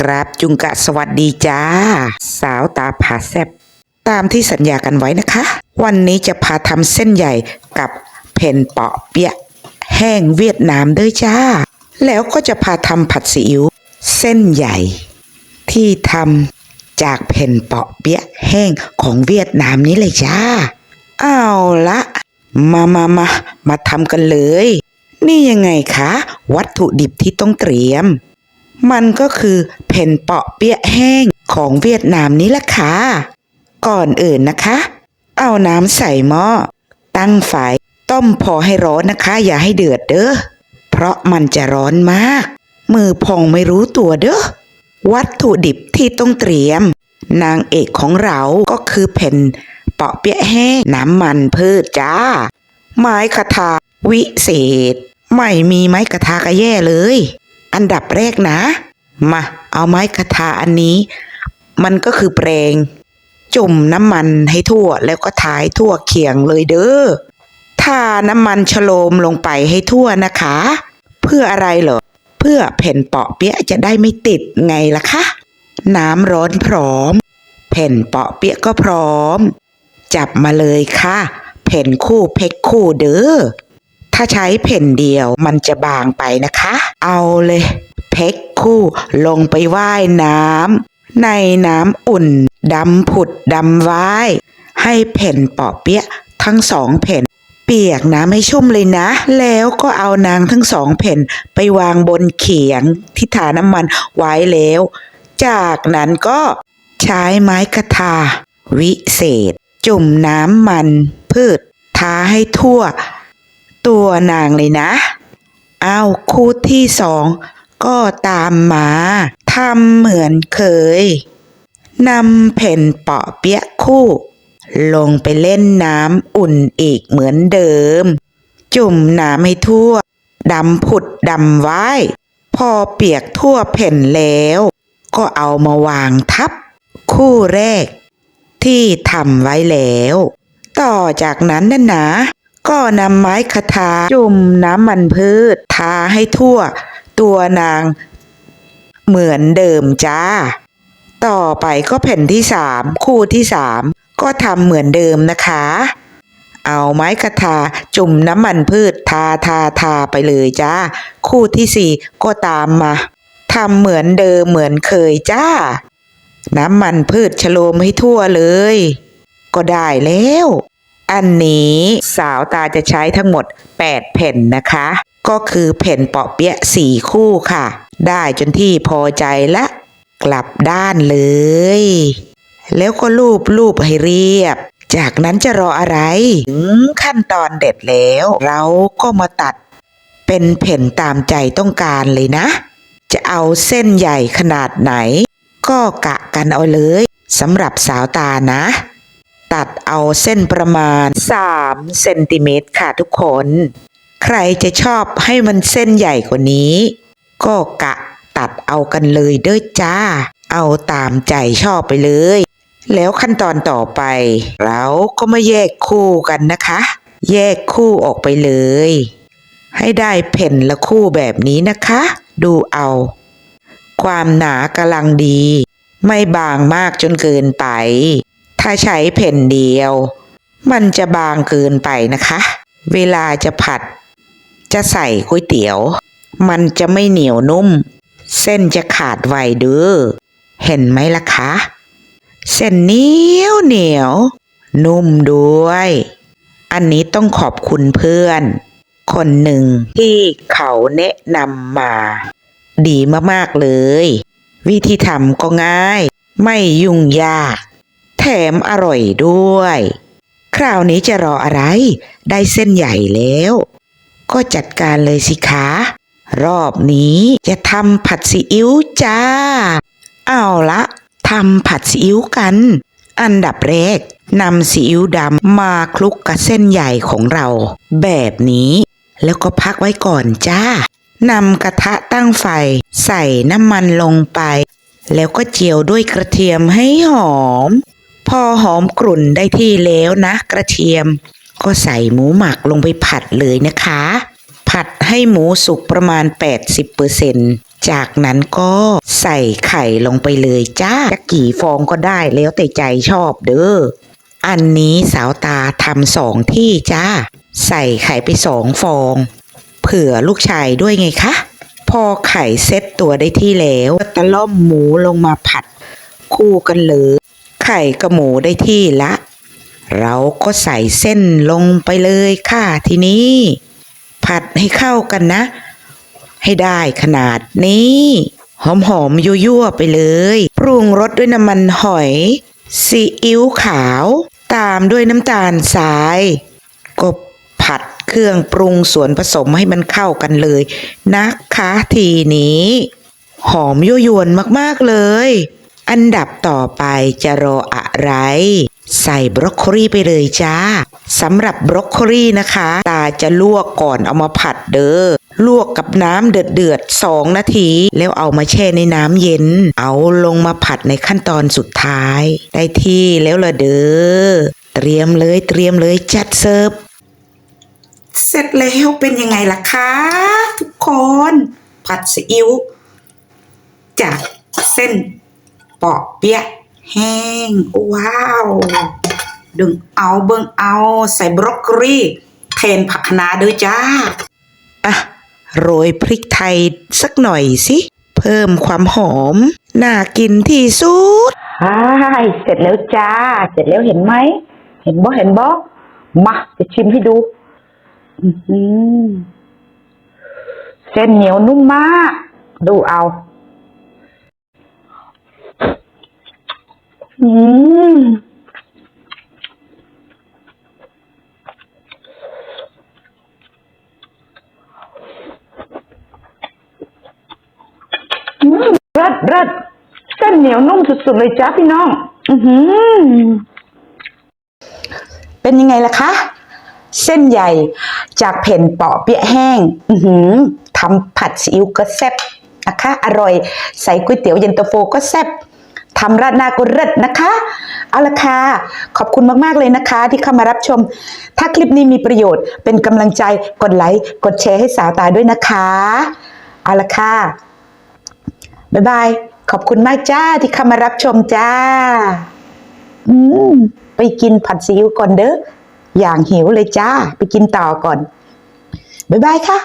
กราบจุงกะสวัสดีจ้า สาวตาผาแซบตามที่สัญญากันไว้นะคะ วันนี้จะพาทำเส้นใหญ่กับเพนเปาะเปียะแห้งเวียดนามด้วยจ้า แล้วก็จะพาทำผัดซีอิ๊วเส้นใหญ่ ที่ทำจากเพนเปาะเปียะแห้งของเวียดนามนี้เลยจ้าเอาละมามามามาทำกันเลย นี่ยังไงคะ วัตถุดิบที่ต้องเตรียม มันก็คือเพนเปาะเปี๊ยะแห้งของเวียดนามนี้ละค่ะ ก่อนอื่นนะคะ เอาน้ำใส่หม้อ ตั้งไฟต้มพอให้ร้อนนะคะ อย่าให้เดือดเด้อ เพราะมันจะร้อนมาก มือพองไม่รู้ตัวเด้อ วัตถุดิบที่ต้องเตรียม นางเอกของเราก็คือเพนเปาะเปี๊ยะแห้งน้ำมันพืชจ้า ไม้คทาวิเศษ ไม่มีไม้กระทาก็แย่เลย อันดับแรกนะ มาเอาไม้กระทาอันนี้ มันก็คือแปรงจุ่มน้ำมันให้ทั่วแล้วก็ทายทั่วเขียงเลยเด้อทาน้ำมันชโลมลงไปให้ทั่วนะคะ เพื่ออะไรเหรอ เพื่อแผ่นเปาะเปี๊ยะจะได้ไม่ติดไงล่ะคะ น้ำร้อนพร้อม แผ่นเปาะเปี๊ยะก็พร้อม จับมาเลยค่ะ แผ่นคู่เพกคู่เด้อ ถ้าใช้แผ่นเดียวมันจะบางไปนะคะ เอาเลย เพกคู่ลงไปว่ายน้ำในน้ำอุ่นดำผุดดำว่าย ให้แผ่นปาะเปี๊ยะทั้งสองแผ่นเปียกน้ำให้ชุ่มเลยนะ แล้วก็เอานางทั้งสองแผ่นไปวางบนเขียงที่ทาน้ำมันไว้แล้ว จากนั้นก็ใช้ไม้กระทา วิเศษ จุ่มน้ำมันพืชทาให้ทั่ว ตัวนางเลยนะ เอาคู่ที่สองก็ตามมาทำเหมือนเคยนำแผ่นเปาะเปียะคู่ ลงไปเล่นน้ำอุ่นอีกเหมือนเดิม จุ่มน้ำให้ทั่วดำผุดดำไว้ พอเปียกทั่วแผ่นแล้ว ก็เอามาวางทับ คู่แรก ที่ทำไว้แล้ว ต่อจากนั้นน่ะนะ ก็นำไม้คทาจุ่มน้ำมันพืช ทาให้ทั่ว ตัวนางเหมือนเดิมจ้า ต่อไปก็แผ่นที่สามคู่ที่สามก็ทำเหมือนเดิมนะคะ เอาไม้กระทาจุ่มน้ำมันพืชทาทาทาไปเลยจ้า คู่ที่สี่ก็ตามมาทำเหมือนเดิมเหมือนเคยจ้า น้ำมันพืชชโลมให้ทั่วเลย ก็ได้แล้ว อันนี้สาวตาจะใช้ทั้งหมด 8 แผ่นนะคะ ก็คือแผ่นเปาะเปี๊ยะสี่คู่ค่ะ ได้จนที่พอใจและกลับด้านเลย แล้วก็ลูบลูบให้เรียบ จากนั้นจะรออะไรถึงขั้นตอนเด็ดแล้ว เราก็มาตัดเป็นแผ่นตามใจต้องการเลยนะ จะเอาเส้นใหญ่ขนาดไหน ก็กะกันเอาเลยสำหรับสาวตานะ ตัดเอาเส้นประมาณ 3 เซนติเมตรค่ะทุกคน ใครจะชอบให้มันเส้นใหญ่กว่านี้ ก็กะตัดเอากันเลยเด้อจ้า เอาตามใจชอบไปเลย แล้วขั้นตอนต่อไป เราก็มาแยกคู่กันนะคะ แยกคู่ออกไปเลย ให้ได้แผ่นละคู่แบบนี้นะคะ ดูเอา ความหนากำลังดี ไม่บางมากจนเกินไป ถ้าใช้แผ่นเดียว มันจะบางเกินไปนะคะ เวลาจะผัด จะใส่ก๋วยเตี๋ยว มันจะไม่เหนียวนุ่ม เส้นจะขาดไวเด้อเห็นไหมล่ะคะ เส้นเหนียวเหนียว นุ่มด้วย อันนี้ต้องขอบคุณเพื่อน คนหนึ่งที่เขาแนะนำมา ดีมากๆเลย วิธีทำก็ง่าย ไม่ยุ่งยาก มอร่อยด้วย คราวนี้จะรออะไร ได้เส้นใหญ่แล้ว ก็จัดการเลยสิคะ รอบนี้จะทำผัดซีอิ๊วจ้า เอาละทำผัดซีอิ๊วกัน อันดับแรกนำซีอิ๊วดำมาคลุกกับเส้นใหญ่ของเรา แบบนี้ แล้วก็พักไว้ก่อนจ้านำกระทะตั้งไฟ ใส่น้ำมันลงไป แล้วก็เจียวด้วยกระเทียมให้หอม พอหอมกรุ่นได้ที่แล้วนะ กระเทียม ก็ใส่หมูหมักลงไปผัดเลยนะคะ ผัดให้หมูสุกประมาณ 80%เจากนั้นก็ใส่ไข่ลงไปเลยจ้าจะกี่ฟองก็ได้แล้วแต่ใจชอบเด้ออันนี้สาวตาทำสองที่จ้า ใส่ไข่ไปสองฟอง เผื่อลูกชายด้วยไงคะ พอไข่เซ็ตตัวได้ที่แล้วตะล่อมหมูลงมาผัด คู่กันเลย ไข่กับหมูได้ที่ละ เราก็ใส่เส้นลงไปเลยค่ะทีนี้ ผัดให้เข้ากันนะ ให้ได้ขนาดนี้ หอมๆยั่วๆไปเลย ปรุงรสด้วยน้ำมันหอยซีอิ๊วขาว ตามด้วยน้ำตาลทรายกบผัดเครื่องปรุงส่วนผสมให้มันเข้ากันเลย นะคะทีนี้ หอมยั่วยวนมากๆเลย อันดับต่อไปจะรออะไร ใส่บรอกโคลีไปเลยจ้าสำหรับบรอกโคลีนะคะ ตาจะลวกก่อนเอามาผัดเด้อลวกกับน้ำเดือดๆสองนาที แล้วเอามาแช่ในน้ำเย็น เอาลงมาผัดในขั้นตอนสุดท้าย ได้ที่แล้วละเด้อเตรียมเลยเตรียมเลยจัดเสิร์ฟเสร็จแล้วเป็นยังไงล่ะคะทุกคน ผัดซีอิ๊วจากเส้น เปาะเปี๊ยะแห้ง ว้าว ดึงเอาเบิ่งเอาใส่บรอกโคลีเทนผักคะน้าด้วยจ้า อะ โรยพริกไทยสักหน่อยสิ เพิ่มความหอม น่ากินที่สุดใช่เสร็จแล้วจ้า เสร็จแล้วเห็นไหม เห็นบ่เห็นบ่มาจะชิมให้ดูอือหือเส้นเหนียวนุ่มมาก ดูเอา อืมรัดรัดเส้นเหนียวนุ่มสุดๆเลยจ้าพี่น้อง อือหือ เป็นยังไงล่ะคะ เส้นใหญ่จากแผ่นเปาะเปี๊ยะแห้ง อือหือทำผัดซีอิ๊วก็แซ่บนะคะ อร่อย ใส่ก๋วยเตี๋ยวเย็นตาโฟก็แซ่บ ทำราดหน้าก็เลิศนะคะ เอาละค่ะ ขอบคุณมากๆเลยนะคะ ที่เข้ามารับชม ถ้าคลิปนี้มีประโยชน์เป็นกำลังใจกดไลค์กดแชร์ให้สาวตาด้วยนะคะ เอาละค่ะ บ๊ายบาย ขอบคุณมากจ้าที่เข้ามารับชมจ้า อืม ไปกินผัดซีอิ๊วก่อนเด้ออย่างหิวเลยจ้า ไปกินต่อก่อน บ๊ายบายค่ะ